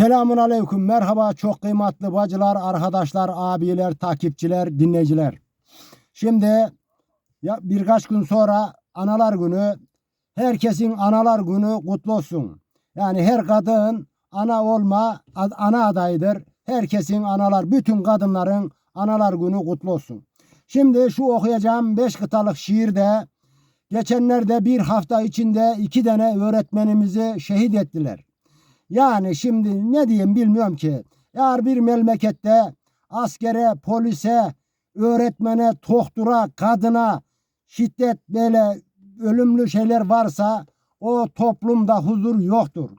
Selamun aleyküm. Merhaba çok kıymetli bacılar, arkadaşlar, abiler, takipçiler, dinleyiciler. Şimdi ya birkaç gün sonra analar günü. Herkesin analar günü kutlu olsun. Yani her kadın ana olma ana adayıdır. Herkesin analar, bütün kadınların analar günü kutlu olsun. Şimdi şu okuyacağım beş kıtalık şiirde geçenlerde bir hafta içinde iki tane öğretmenimizi şehit ettiler. Yani şimdi ne diyeyim bilmiyorum ki. Eğer bir memlekette askere, polise, öğretmene, tohtura, kadına şiddet böyle ölümlü şeyler varsa o toplumda huzur yoktur.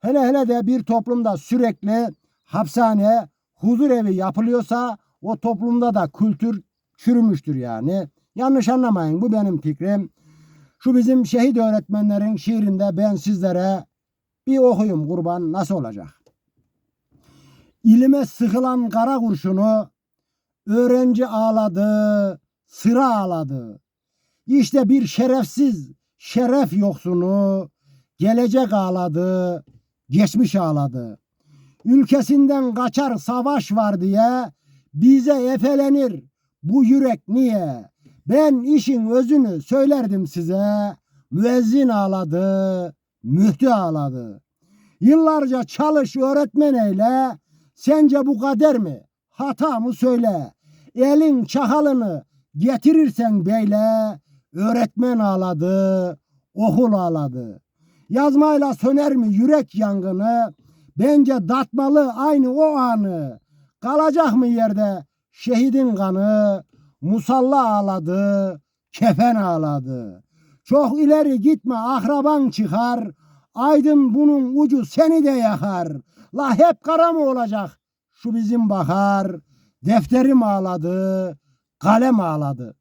Hele hele de bir toplumda sürekli hapishane, huzur evi yapılıyorsa o toplumda da kültür çürümüştür yani. Yanlış anlamayın bu benim fikrim. Şu bizim şehit öğretmenlerin şiirinde ben sizlere bir okuyum kurban nasıl olacak? İlime sıkılan kara kurşunu öğrenci ağladı, sıra ağladı. İşte bir şerefsiz, şeref yoksunu gelecek ağladı, geçmiş ağladı. Ülkesinden kaçar savaş var diye bize efelenir bu yürek niye? Ben işin özünü söylerdim size. Müezzin ağladı, müftü ağladı. Yıllarca çalış öğretmen eyle. Sence bu kader mi? Hata mı söyle. Elin çakalını getirirsen beyle. Öğretmen ağladı, okul ağladı. Yazmayla söner mi yürek yangını? Bence datmalı aynı o anı. Kalacak mı yerde şehidin kanı? Musalla ağladı, kefen ağladı. Çok ileri gitme akraban çıkar. Aydın bunun ucu seni de yakar. La hep kara mı olacak? Şu bizim bahar. Defterim ağladı, kalem ağladı.